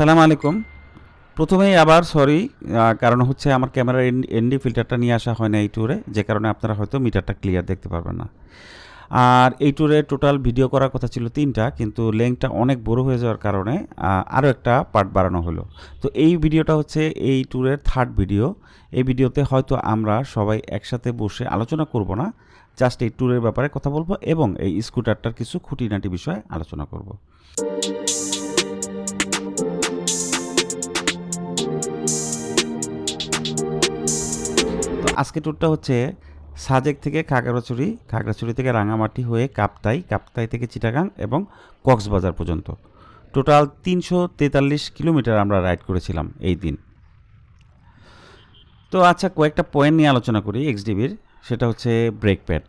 আসসালামু আলাইকুম। প্রথমেই আবার সরি কারণ হচ্ছে আমার ক্যামেরার এনডি ফিল্টারটা নিয়ে আসা হয় না এই ট্যুরে যে কারণে আপনারা হয়তো মিটারটা ক্লিয়ার দেখতে পারবেন না। আর এই ট্যুরে টোটাল ভিডিও করার কথা ছিল তিনটা, কিন্তু লেংথটা অনেক বড় হয়ে যাওয়ার কারণে আরও একটা পার্ট বাড়ানো হলো। তো এই ভিডিওটা হচ্ছে এই ট্যুরের থার্ড ভিডিও এই ভিডিওতে হয়তো আমরা সবাই একসাথে বসে আলোচনা করব না জাস্ট এই ট্যুরের ব্যাপারে কথা বলব এবং এই স্কুটারটার কিছু খুঁটিনাটি বিষয়ে আলোচনা করব। আজকে ট্যুরটা হচ্ছে সাজেক থেকে খাগড়াছড়ি খাগড়াছড়ি থেকে রাঙামাটি হয়ে কাপ্তাই কাপ্তাই থেকে চিটাগাং এবং কক্সবাজার পর্যন্ত। টোটাল তিনশো তেতাল্লিশ কিলোমিটার আমরা রাইড করেছিলাম এই দিন। তো আচ্ছা কয়েকটা পয়েন্ট নিয়ে আলোচনা করি এক্সডিবির সেটা হচ্ছে ব্রেক প্যাড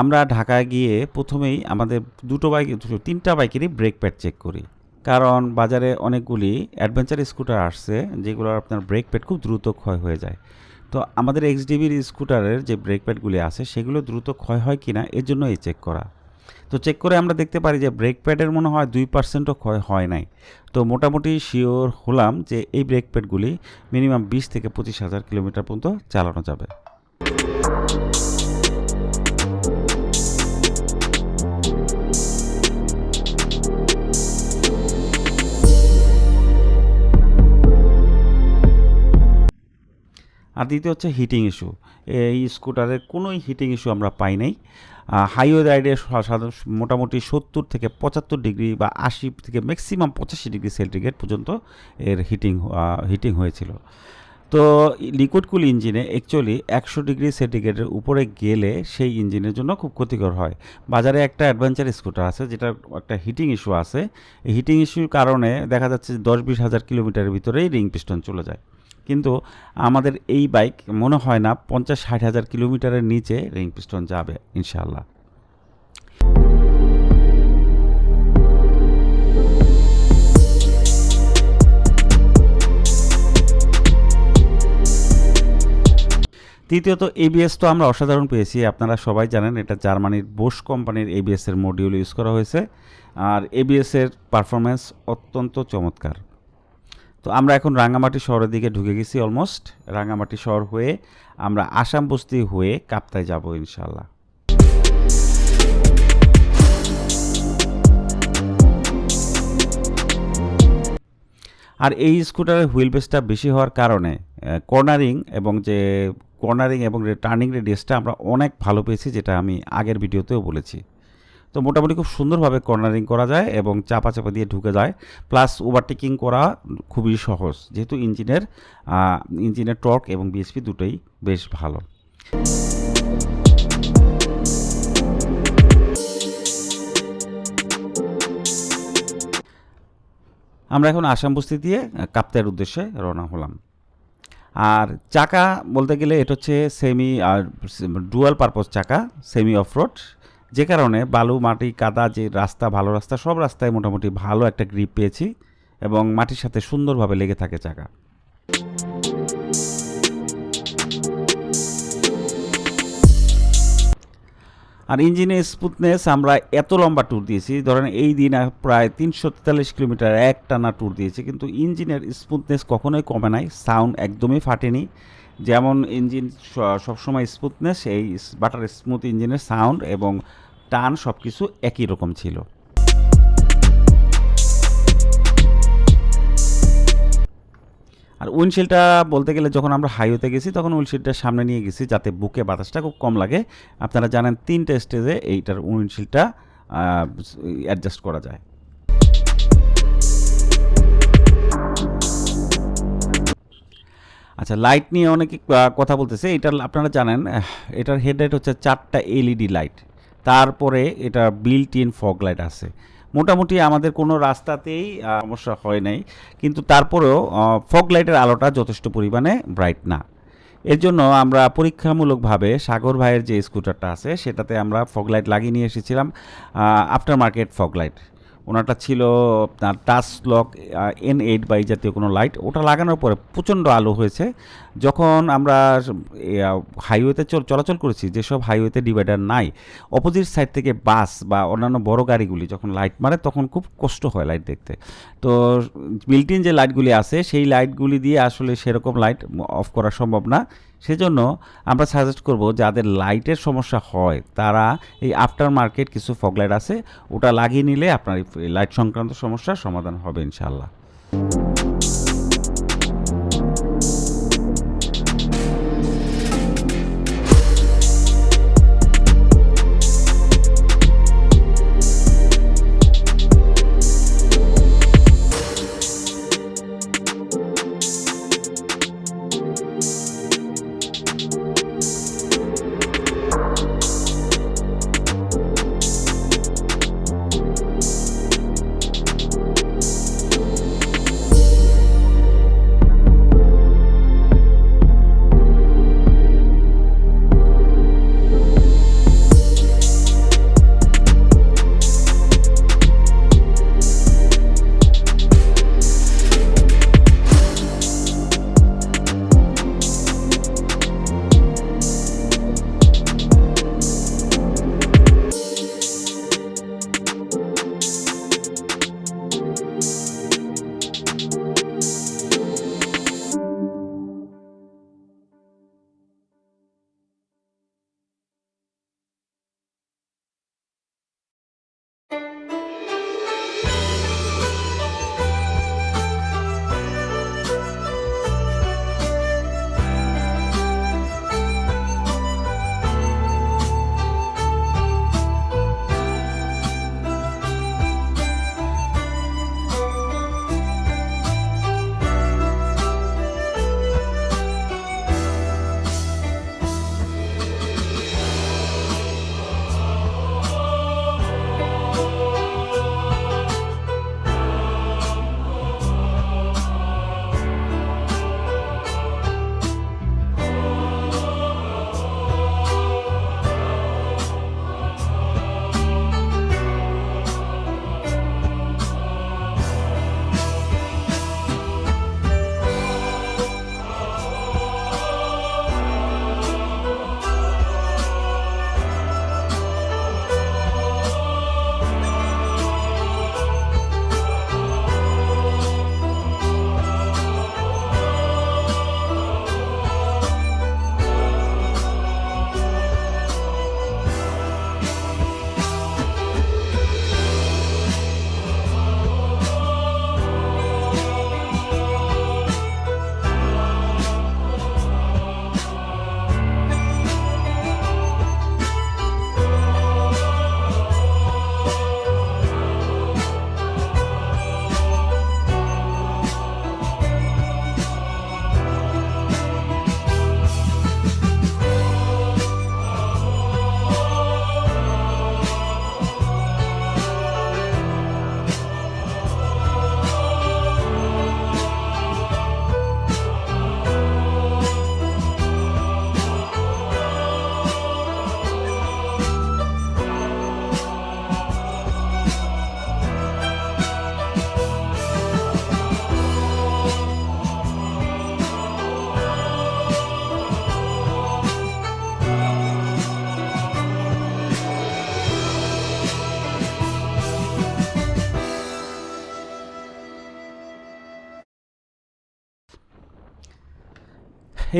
আমরা ঢাকায় গিয়ে প্রথমেই আমাদের দুটো বাইক তিনটা বাইকেরই ব্রেক প্যাড চেক করি। কারণ বাজারে অনেকগুলি অ্যাডভেঞ্চার স্কুটার আসছে, যেগুলোর আপনার ব্রেক প্যাড খুব দ্রুত ক্ষয় হয়ে যায়। তো আমাদের এক্সডিবির স্কুটারের যে ব্রেক প্যাডগুলি আছে, সেগুলো দ্রুত ক্ষয় হয় কি না এর জন্য এই চেক করা। তো চেক করে আমরা দেখতে পারি যে ব্রেক প্যাডের মনে হয় দুই পার্সেন্টও ক্ষয় হয় নাই। তো মোটামুটি শিওর হলাম যে এই ব্রেক প্যাডগুলি মিনিমাম বিশ থেকে পঁচিশ হাজার কিলোমিটার পর্যন্ত চালানো যাবে। আর দ্বিতীয় হচ্ছে হিটিং ইস্যু এই স্কুটারের কোনোই হিটিং ইস্যু আমরা পাই নাই। হাইওয়ে রাইডে সাধারণ মোটামুটি সত্তর থেকে পঁচাত্তর ডিগ্রি বা আশি থেকে ম্যাক্সিমাম পঁচাশি ডিগ্রি সেন্টিগ্রেড পর্যন্ত এর হিটিং হিটিং হয়েছিল। তো লিকুইড কুল ইঞ্জিনে অ্যাকচুয়ালি একশো ডিগ্রি সেন্টিগ্রেডের উপরে গেলে সেই ইঞ্জিনের জন্য খুব ক্ষতিকর হয়। বাজারে একটা অ্যাডভেঞ্চার স্কুটার আছে যেটা একটা হিটিং ইস্যু আছে। এই হিটিং ইস্যুর কারণে দেখা যাচ্ছে দশ বিশ হাজার কিলোমিটারের ভিতরেই রিং পিস্টন চলে যায়। কিন্তু আমাদের এই বাইক মনে হয় না পঞ্চাশ ষাট হাজার কিলোমিটারের নিচে রিং পিস্টন যাবে ইনশাল্লাহ তৃতীয়ত এবিএস তো আমরা অসাধারণ পেয়েছি, আপনারা সবাই জানেন এটা জার্মানির বোস কোম্পানির এবিএস এর মডিউল ইউজ করা হয়েছে। আর এবিএস এর পারফরমেন্স অত্যন্ত চমৎকার। তো আমরা এখন রাঙামাটি শহরের দিকে ঢুকে গেছি অলমোস্ট রাঙামাটি শহর হয়ে আমরা আসাম বস্তি হয়ে কাপ্তায় যাব ইনশাল্লাহ আর এই স্কুটারের হুইল বেসটা বেশি হওয়ার কারণে কর্নারিং এবং যে কর্নারিং এবং টার্নিং রেডিয়াসটা আমরা অনেক ভালো পেয়েছি, যেটা আমি আগের ভিডিওতেও বলেছি। তো মোটামুটি খুব সুন্দরভাবে কর্নারিং করা যায় এবং চাপা চাপা দিয়ে ঢুকে যায়। প্লাস ওভারটেকিং করা খুবই সহজ। যেহেতু ইঞ্জিনের ইঞ্জিনের টর্ক এবং বিএসপি দুটোই বেশ ভালো। আমরা এখন আসাম বস্তি দিয়ে কাপ্তায়ের উদ্দেশ্যে রওনা হলাম। আর চাকা বলতে গেলে এটা হচ্ছে সেমি আর ডুয়াল পারপোজ চাকা সেমি অফরোড যে কারণে বালু, মাটি, কাদা, যে রাস্তা, ভালো রাস্তা, সব রাস্তায় মোটামুটি ভালো একটা গ্রিপ পেয়েছি এবং মাটির সাথে সুন্দরভাবে লেগে থাকে চাকা। আর ইঞ্জিনের স্মুথনেস আমরা এত লম্বা ট্যুর দিয়েছি, ধরেন এই দিন প্রায় তিনশো তেতাল্লিশ কিলোমিটার এক টানা ট্যুর দিয়েছি, কিন্তু ইঞ্জিনের স্মুথনেস কখনোই কমে নাই সাউন্ড একদমই ফাটেনি। যেমন ইঞ্জিন সবসময় স্মুথনেস, এই বাটার স্মুথ ইঞ্জিনের সাউন্ড এবং টান সব কিছু একই রকম ছিল। আর উইন্ডশিল্ডটা বলতে গেলে যখন আমরা হাইওয়েতে গেছি, তখন উইন্ডশিল্ডটা সামনে নিয়ে গেছি যাতে বুকে বাতাসটা খুব কম লাগে। আপনারা জানেন তিনটে স্টেজে এইটার উইন্ডশিল্ডটা অ্যাডজাস্ট করা যায়। আচ্ছা লাইট নিয়ে অনেকে কথা বলতেছে। এটার, আপনারা জানেন এটার হেডলাইট হচ্ছে চারটা এলইডি লাইট তারপরে এটা বিল্ট ইন ফগ লাইট আছে। মোটামুটি আমাদের কোনো রাস্তাতেই সমস্যা হয় নাই। কিন্তু তারপরেও ফগ লাইটের আলোটা যথেষ্ট পরিমাণে ব্রাইট না। এর জন্য আমরা পরীক্ষামূলকভাবে সাগর ভাইয়ের যে স্কুটারটা আছে, সেটাতে আমরা ফগ লাইট লাগিয়ে নিয়ে এসেছিলাম আফটার মার্কেট ফগ ওনারটা ছিল আপনার touch lock N eight by জাতীয় কোনো লাইট। ওটা লাগানোর পরে প্রচণ্ড আলো হয়েছে। যখন আমরা হাইওয়েতে চলাচল করেছি, যেসব হাইওয়েতে ডিভাইডার নাই অপোজিট সাইড থেকে বাস বা অন্যান্য বড় গাড়িগুলি যখন লাইট মারে, তখন খুব কষ্ট হয় লাইট দেখতে। তো বিল্ট ইন যে লাইটগুলি আছে, সেই লাইটগুলি দিয়ে আসলে সেরকম লাইট অফ করা সম্ভব না। সেজন্য আমরা সাজেস্ট করব যাদের লাইটের সমস্যা হয়, তারা এই আফটার মার্কেট কিছু ফগলাইট আছে, ওটা লাগিয়ে নিলে আপনার লাইট সংক্রান্ত সমস্যার সমাধান হবে ইনশাল্লাহ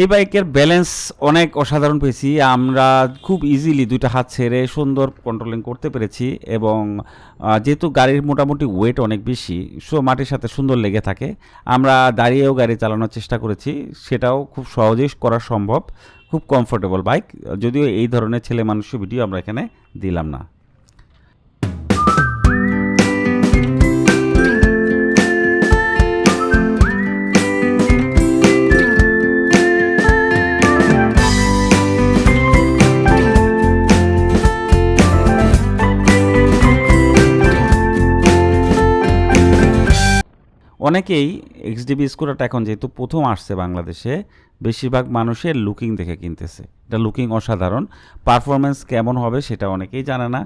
এই বাইকের ব্যালেন্স অনেক অসাধারণ পেয়েছি। আমরা খুব ইজিলি দুইটা হাত ছেড়ে সুন্দর কন্ট্রোলিং করতে পেরেছি এবং যেহেতু গাড়ির মোটামুটি ওয়েট অনেক বেশি সো মাটির সাথে সুন্দর লেগে থাকে। আমরা দাঁড়িয়েও গাড়ি চালানোর চেষ্টা করেছি, সেটাও খুব সহজেই করা সম্ভব। খুব কমফোর্টেবল বাইক যদিও এই ধরনের ছেলে মানুষের ভিডিও আমরা এখানে দিলাম না। অনেকেই এক্সডিবি স্কুটারটা এখন যেহেতু প্রথম আসছে বাংলাদেশে, বেশিরভাগ মানুষের লুকিং দেখে কিনতেছে। এটা লুকিং অসাধারণ। পারফরমেন্স কেমন হবে সেটা অনেকেই জানে না।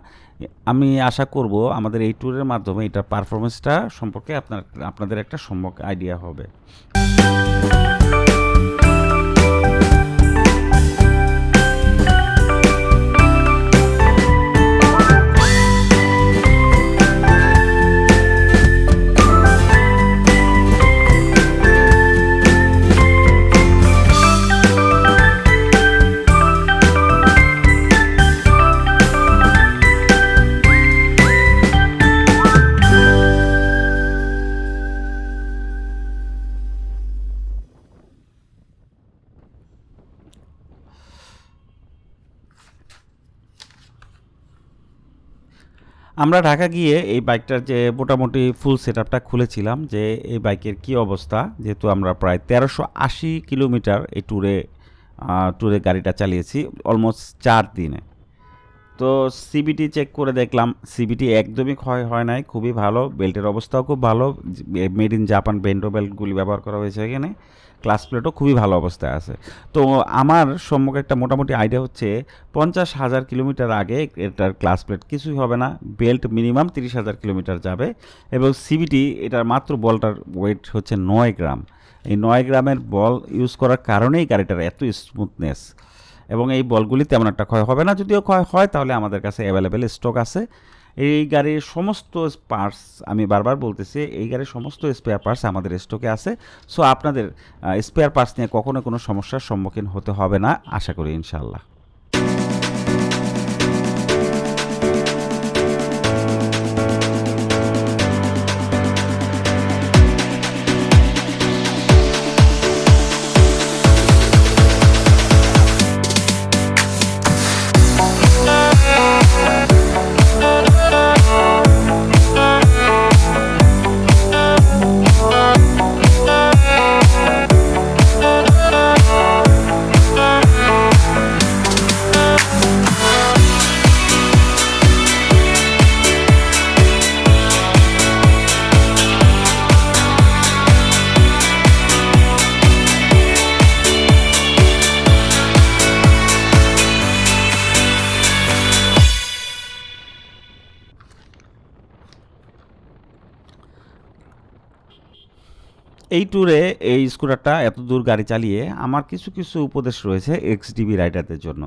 আমি আশা করব আমাদের এই ট্যুরের মাধ্যমে এটা পারফরমেন্সটা সম্পর্কে আপনার, আপনাদের একটা সম্যক আইডিয়া হবে। আমরা ঢাকা গিয়ে এই বাইকটার যে মোটামুটি ফুল সেট আপটা খুলেছিলাম যে এই বাইকের কি অবস্থা, যেহেতু আমরা প্রায় তেরোশো আশি কিলোমিটার এই ট্যুরে ট্যুরে গাড়িটা চালিয়েছি অলমোস্ট চার দিনে। তো সিবিটি চেক করে দেখলাম সিবিটি একদমই ক্ষয় হয় নাই, খুবই ভালো বেল্টের অবস্থাও খুব ভালো মেড ইন জাপান বেন্ডো বেল্টগুলি ব্যবহার করা হয়েছে এখানে। ক্লাস প্লেটও খুবই ভালো অবস্থায় আছে। তো আমার সম্মুখে একটা মোটামুটি আইডিয়া হচ্ছে, পঞ্চাশ হাজার কিলোমিটার আগে এটার ক্লাস প্লেট কিছুই হবে না। বেল্ট মিনিমাম তিরিশ হাজার কিলোমিটার যাবে এবং সিবিটি এটার মাত্র বলটার ওয়েট হচ্ছে নয় গ্রাম। এই নয় গ্রামের বল ইউজ করার কারণেই গাড়িটার এত স্মুথনেস এবং এই বলগুলি তেমন একটা ক্ষয় হবে না। যদিও ক্ষয় হয়, তাহলে আমাদের কাছে অ্যাভেলেবেল স্টক আছে। এই গাড়ির সমস্ত পার্টস আমি বারবার বলতেছি, এই গাড়ির সমস্ত স্পেয়ার পার্টস আমাদের স্টকে আছে। সো আপনাদের স্পেয়ার পার্টস নিয়ে কখনো কোনো সমস্যার সম্মুখীন হতে হবে না, আশা করি ইনশাল্লাহ এই ট্যুরে এই স্কুটারটা এত দূর গাড়ি চালিয়ে আমার কিছু কিছু উপদেশ রয়েছে এক্সডিবি রাইডারদের জন্য।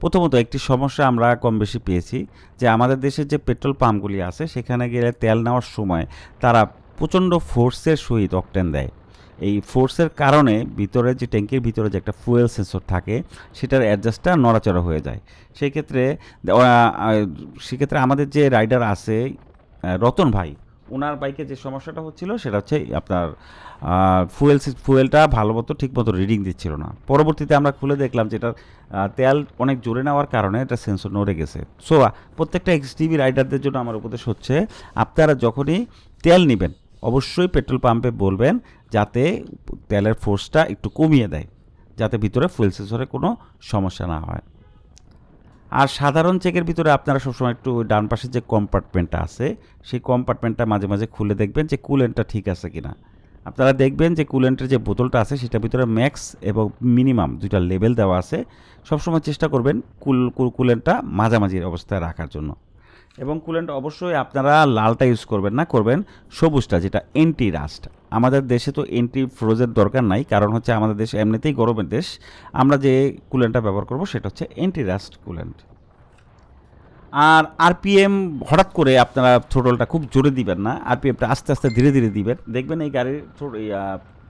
প্রথমত, একটি সমস্যা আমরা কম বেশি পেয়েছি যে আমাদের দেশে যে পেট্রোল পাম্পগুলি আছে, সেখানে গেলে তেল নেওয়ার সময় তারা প্রচণ্ড ফোর্সের সহিত অকটেন দেয়। এই ফোর্সের কারণে ভিতরে যে ট্যাঙ্কির ভিতরে যে একটা ফুয়েল সেন্সর থাকে, সেটার অ্যাডজাস্টটা নড়াচড়া হয়ে যায়। সেই ক্ষেত্রে সেক্ষেত্রে আমাদের যে রাইডার আছে রতন ভাই ওনার বাইকে যে সমস্যাটা হচ্ছিল সেটা হচ্ছে আপনার ফুয়েল ফুয়েলটা ভালো মতো, ঠিক মতো রিডিং দিচ্ছিল না। পরবর্তীতে আমরা খুলে দেখলাম যে এটার তেল অনেক জোরে নেওয়ার কারণে এটা সেন্সর নড়ে গেছে। সো প্রত্যেকটা এক্স এক্সটিভি রাইডারদের জন্য আমার উপদেশ হচ্ছে, আপনারা যখনই তেল নেবেন, অবশ্যই পেট্রোল পাম্পে বলবেন যাতে তেলের ফোর্সটা একটু কমিয়ে দেয়, যাতে ভিতরে ফুয়েল সেন্সরে কোনো সমস্যা না হয়। আর সাধারণ চেকের ভিতরে আপনারা সবসময় একটু ডান পাশে যে কম্পার্টমেন্টটা আছে, সেই কম্পার্টমেন্টটা মাঝে মাঝে খুলে দেখবেন যে কুলেন্টটা ঠিক আছে কিনা। আপনারা দেখবেন যে কুলেন্টের যে বোতলটা আছে, সেটার ভিতরে ম্যাক্স এবং মিনিমাম দুইটা লেভেল দেওয়া আছে। সবসময় চেষ্টা করবেন কুল কুলেন্টটা মাঝামাঝি অবস্থায় রাখার জন্য। এবং কুলেন্ট অবশ্যই আপনারা লালটা ইউজ করবেন না, করবেন সবুজটা, যেটা এন্টি রাস্ট আমাদের দেশে তো এন্টি ফ্রোজের দরকার নাই, কারণ হচ্ছে আমাদের দেশ এমনিতেই গরমের দেশ। আমরা যে কুলেন্টটা ব্যবহার করব সেটা হচ্ছে এন্টি রাস্ট কুলেন্ট আর আরপিএম হঠাৎ করে আপনারা থ্রোটলটা খুব জোরে দিবেন না আরপিএমটা আস্তে আস্তে ধীরে ধীরে দিবেন। দেখবেন এই গাড়ির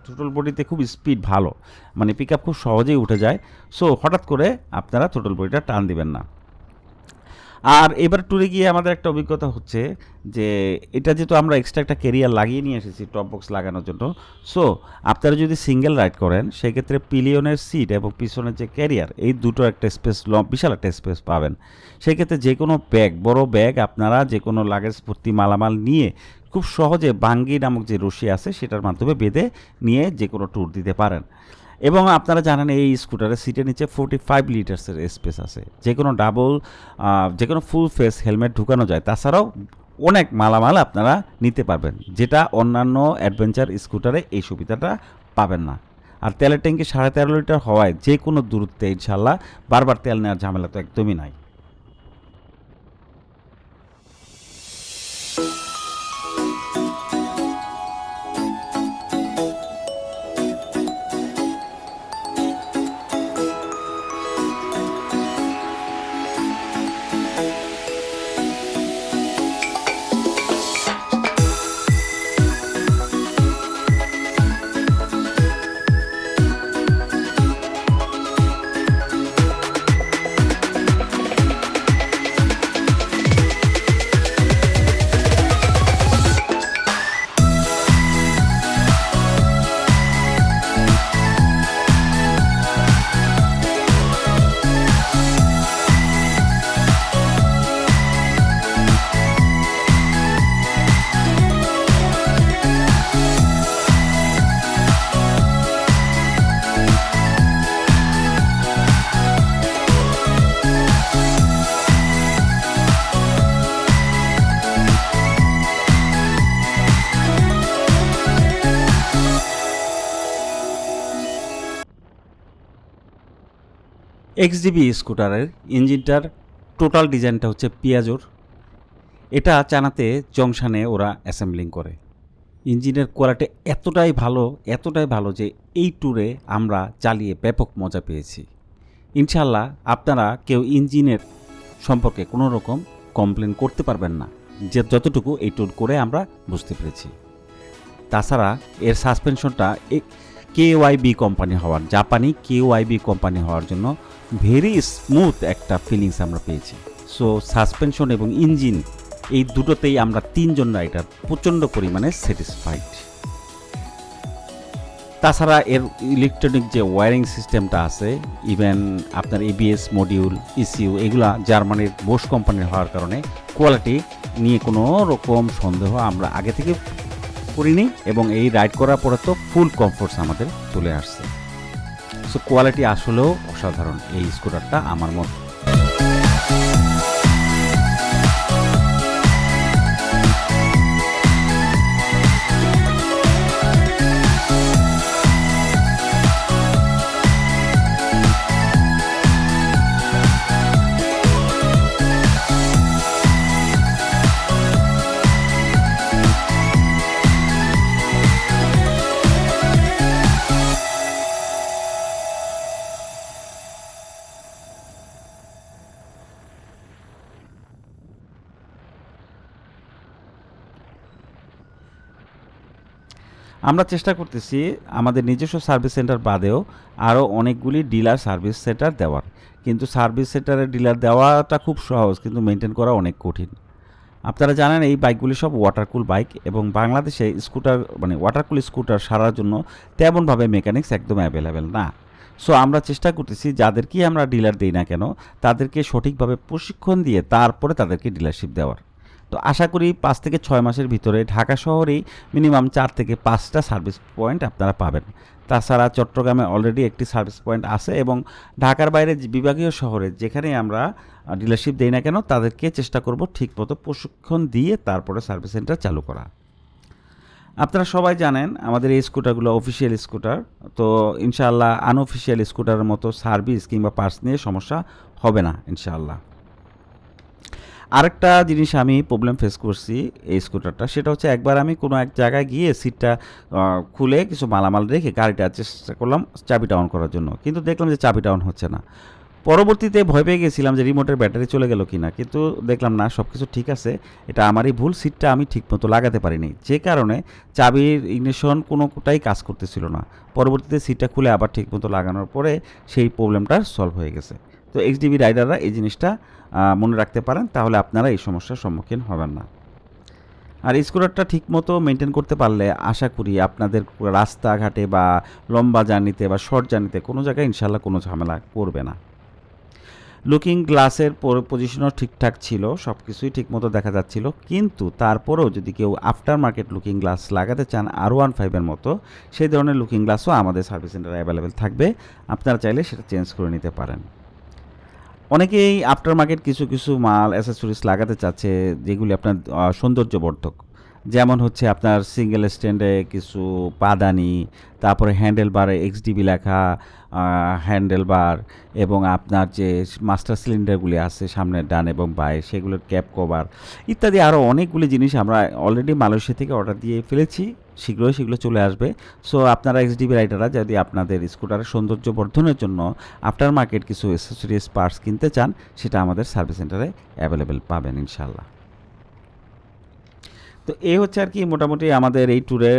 থ্রোটল বডিতে খুব স্পিড ভালো মানে পিক খুব সহজেই উঠে যায়। সো হঠাৎ করে আপনারা থ্রোটল বডিটা টান দিবেন না। আর এবার ট্যুরে গিয়ে আমাদের একটা অভিজ্ঞতা হচ্ছে যে এটা যেহেতু আমরা এক্সট্রা একটা কেরিয়ার লাগিয়ে নিয়ে এসেছি টপ বক্স লাগানোর জন্য সো আপনারা যদি সিঙ্গেল রাইড করেন, সেক্ষেত্রে পিলিয়নের সিট এবং পিছনের যে ক্যারিয়ার এই দুটো একটা স্পেস বিশাল একটা স্পেস পাবেন। সেক্ষেত্রে যে কোনো ব্যাগ বড় ব্যাগ আপনারা যে কোনো লাগেজ ভর্তি মালামাল নিয়ে খুব সহজে বাঙ্গি নামক যে রশি আছে, সেটার মাধ্যমে বেঁধে নিয়ে যে কোনো ট্যুর দিতে পারেন। এবং আপনারা জানেন এই স্কুটারের সিটের নিচে ফোর্টি ফাইভ লিটার্সের স্পেস আছে। যে কোনো ডাবল যে কোনো ফুল ফেস হেলমেট ঢুকানো যায়। তাছাড়াও অনেক মালামাল আপনারা নিতে পারবেন, যেটা অন্যান্য অ্যাডভেঞ্চার স্কুটারে এই সুবিধাটা পাবেন না। আর তেলের ট্যাঙ্কি সাড়ে তেরো লিটার হওয়ায় যে কোনো দূরত্বে ইনশাল্লাহ বারবার তেল নেওয়ার ঝামেলা তো একদমই নাই। এক্সডিবি স্কুটারের ইঞ্জিনটার টোটাল ডিজাইনটা হচ্ছে পিয়াজোর এটা চানাতে জংশনে ওরা অ্যাসেম্বলিং করে। ইঞ্জিনের কোয়ালিটি এতটাই ভালো এতটাই ভালো যে এই ট্যুরে আমরা চালিয়ে ব্যাপক মজা পেয়েছি। ইনশাল্লাহ আপনারা কেউ ইঞ্জিনের সম্পর্কে কোনো রকম কমপ্লেন করতে পারবেন না, যে যতটুকু এই ট্যুর করে আমরা বুঝতে পেরেছি। তাছাড়া এর সাসপেনশনটা কে ওয়াইবি কোম্পানি হওয়ার জাপানি কে ওয়াইবি কোম্পানি হওয়ার জন্য ভেরি স্মুথ একটা ফিলিংস আমরা পেয়েছি। সো সাসপেনশন এবং ইঞ্জিন এই দুটোতেই আমরা তিনজন রাইডার প্রচণ্ড পরিমাণে স্যাটিসফাইড তাছাড়া এর ইলেকট্রনিক যে ওয়ারিং সিস্টেমটা আছে ইভেন আপনার এবিএস মডিউল ইসিউ এগুলা জার্মানির বোস কোম্পানির হওয়ার কারণে কোয়ালিটি নিয়ে কোনো রকম সন্দেহ আমরা আগে থেকে করিনি এবং এই রাইড করার পরে তো ফুল কমফোর্টস আমাদের চলে আসছে। সো কোয়ালিটি আসলেও অসাধারণ এই স্কুটারটা আমার মত। আমরা চেষ্টা করতেছি আমাদের নিজস্ব সার্ভিস সেন্টার বাদেও আরও অনেকগুলি ডিলার সার্ভিস সেন্টার দেওয়ার। কিন্তু সার্ভিস সেন্টারে ডিলার দেওয়াটা খুব সহজ, কিন্তু মেনটেন করা অনেক কঠিন। আপনারা জানেন এই বাইকগুলি সব ওয়াটারকুল বাইক এবং বাংলাদেশে স্কুটার মানে ওয়াটারকুল স্কুটার সারার জন্য তেমনভাবে মেকানিক্স একদম অ্যাভেলেবেল না। সো আমরা চেষ্টা করতেছি যাদেরকেই আমরা ডিলার দিই না কেন, তাদেরকে সঠিকভাবে প্রশিক্ষণ দিয়ে তারপরে তাদেরকে ডিলারশিপ দেওয়ার। তো আশা করি পাঁচ থেকে ছয় মাসের ভিতরে ঢাকা শহরেই মিনিমাম চার থেকে পাঁচটা সার্ভিস পয়েন্ট আপনারা পাবেন। তাছাড়া চট্টগ্রামে অলরেডি একটি সার্ভিস পয়েন্ট আছে এবং ঢাকার বাইরে বিভাগীয় শহরে যেখানে আমরা ডিলারশিপ দেই না কেন, তাদেরকে চেষ্টা করব ঠিকমতো প্রশিক্ষণ দিয়ে তারপরে সার্ভিস সেন্টার চালু করা। আপনারা সবাই জানেন আমাদের এই স্কুটারগুলো অফিসিয়াল স্কুটার, তো ইনশাআল্লাহ আনঅফিসিয়াল স্কুটারের মতো সার্ভিস কিংবা পার্টস নিয়ে সমস্যা হবে না, ইনশাআল্লাহ। আরেকটা জিনিস আমি প্রবলেম ফেস করছি এই স্কুটারটা সেটা হচ্ছে একবার আমি কোনো এক জায়গায় গিয়ে সিটটা খুলে কিছু মালামাল রেখে গাড়িটা চেষ্টা করলাম চাবিটা অন করার জন্য। কিন্তু দেখলাম যে চাবিটা অন হচ্ছে না। পরবর্তীতে ভয় পেয়ে গেছিলাম যে রিমোটের ব্যাটারি চলে গেল কি না কিন্তু দেখলাম না সব কিছু ঠিক আছে। এটা আমারই ভুল সিটটা আমি ঠিকমতো লাগাতে পারিনি। যে কারণে চাবির ইগনিশন কোনোটাই কাজ করতেছিল না। পরবর্তীতে সিটটা খুলে আবার ঠিকমতো লাগানোর পরে সেই প্রবলেমটা সলভ হয়ে গেছে। তো এইচডিবি রাইডাররা এই জিনিসটা মনে রাখতে পারেন, তাহলে আপনারা এই সমস্যার সম্মুখীন হবেন না। আর স্কুটারটা ঠিকমতো মেনটেন করতে পারলে আশা করি আপনাদের রাস্তাঘাটে বা লম্বা জার্নিতে বা শর্ট জার্নিতে কোনো জায়গায় ইনশাল্লাহ কোনো ঝামেলা করবে না। লুকিং গ্লাসের পজিশনও ঠিকঠাক ছিল সব কিছুই ঠিকমতো দেখা যাচ্ছিল। কিন্তু তারপরেও যদি কেউ আফটার মার্কেট লুকিং গ্লাস লাগাতে চান আর ওয়ান ফাইভের মতো, সেই ধরনের লুকিং গ্লাসও আমাদের সার্ভিস সেন্টারে অ্যাভেলেবেল থাকবে। আপনারা চাইলে সেটা চেঞ্জ করে নিতে পারেন। অনেকেই আফটার মার্কেট কিছু কিছু মাল অ্যাসেসরিজ লাগাতে চাচ্ছে যেগুলি আপনার সৌন্দর্যবর্ধক। যেমন হচ্ছে আপনার সিঙ্গেল স্ট্যান্ডে কিছু পাদানি, তারপরে হ্যান্ডেল বারে এক্সডিবি লেখা হ্যান্ডেল বার এবং আপনার যে মাস্টার সিলিন্ডারগুলি আছে সামনে ডান এবং বায়ে, সেগুলোর ক্যাপ কভার ইত্যাদি আরও অনেকগুলি জিনিস আমরা অলরেডি মালয়েশিয়া থেকে অর্ডার দিয়ে ফেলেছি। শীঘ্রই সেগুলো চলে আসবে। সো আপনারা এক্সডিবি রাইডাররা যদি আপনাদের স্কুটারের সৌন্দর্য বর্ধনের জন্য আফটার মার্কেট কিছু অ্যাসেসরিজ পার্টস কিনতে চান, সেটা আমাদের সার্ভিস সেন্টারে অ্যাভেলেবেল পাবেন ইনশাল্লাহ তো এই হচ্ছে আর কি মোটামুটি আমাদের এই ট্যুরে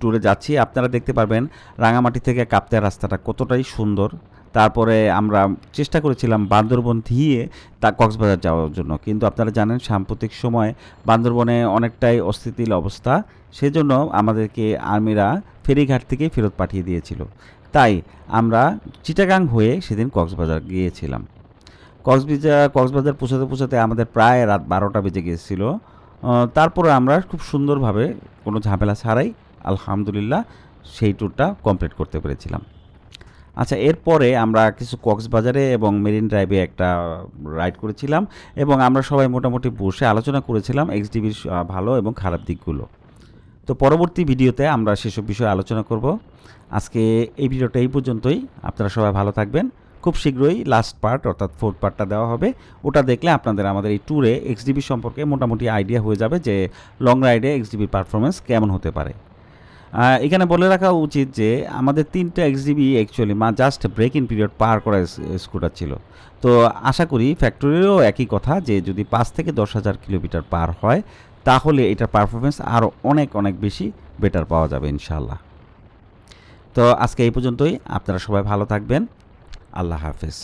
ট্যুরে যাচ্ছি। আপনারা দেখতে পারবেন রাঙামাটি থেকে কাপ্তার রাস্তাটা কতটাই সুন্দর। তারপরে আমরা চেষ্টা করেছিলাম বান্দরবন দিয়ে তা কক্সবাজার যাওয়ার জন্য। কিন্তু আপনারা জানেন সাম্প্রতিক সময় বান্দরবনে অনেকটাই অস্থিতিল অবস্থা। সেজন্য আমাদেরকে আর্মিরা ফেরিঘাট থেকে ফেরত পাঠিয়ে দিয়েছিল। তাই আমরা চিটাগাং হয়ে সেদিন কক্সবাজার গিয়েছিলাম। কক্সবাজার কক্সবাজার পৌঁছাতে পৌঁছাতে আমাদের প্রায় রাত বারোটা বেজে গিয়েছিল। তারপরে আমরা খুব সুন্দরভাবে কোনো ঝামেলা ছাড়াই আলহামদুলিল্লাহ সেই ট্যুরটা কমপ্লিট করতে পেরেছিলাম। আচ্ছা এরপরে আমরা কিছু কক্সবাজারে এবং মেরিন ড্রাইভে একটা রাইড করেছিলাম এবং আমরা সবাই মোটামুটি বসে আলোচনা করেছিলাম এক্সডিবির ভালো এবং খারাপ দিকগুলো। তো পরবর্তী ভিডিওতে আমরা সেসব বিষয়ে আলোচনা করব। আজকে এই ভিডিওটা এই পর্যন্তই। আপনারা সবাই ভালো থাকবেন। খুব শীঘ্রই লাস্ট পার্ট অর্থাৎ ফোর্থ পার্টটা দেওয়া হবে। ওটা দেখলে আপনাদের আমাদের এই ট্যুরে এক্সডিবি সম্পর্কে মোটামুটি আইডিয়া হয়ে যাবে যে লং রাইডে এক্সডিবির পারফরমেন্স কেমন হতে পারে। এখানে বলে রাখা উচিত যে আমাদের তিনটা এক্সডিবি অ্যাকচুয়ালি মা জাস্ট ব্রেক ইন পিরিয়ড পার করা স্কুটার ছিল। তো আশা করি ফ্যাক্টরিরও একই কথা যে যদি পাঁচ থেকে দশ হাজার কিলোমিটার পার হয়, তাহলে এটার পারফরমেন্স আরও অনেক অনেক বেশি বেটার পাওয়া যাবে ইনশাল্লাহ তো আজকে এই পর্যন্তই। আপনারা সবাই ভালো থাকবেন। আল্লাহ হাফেজ।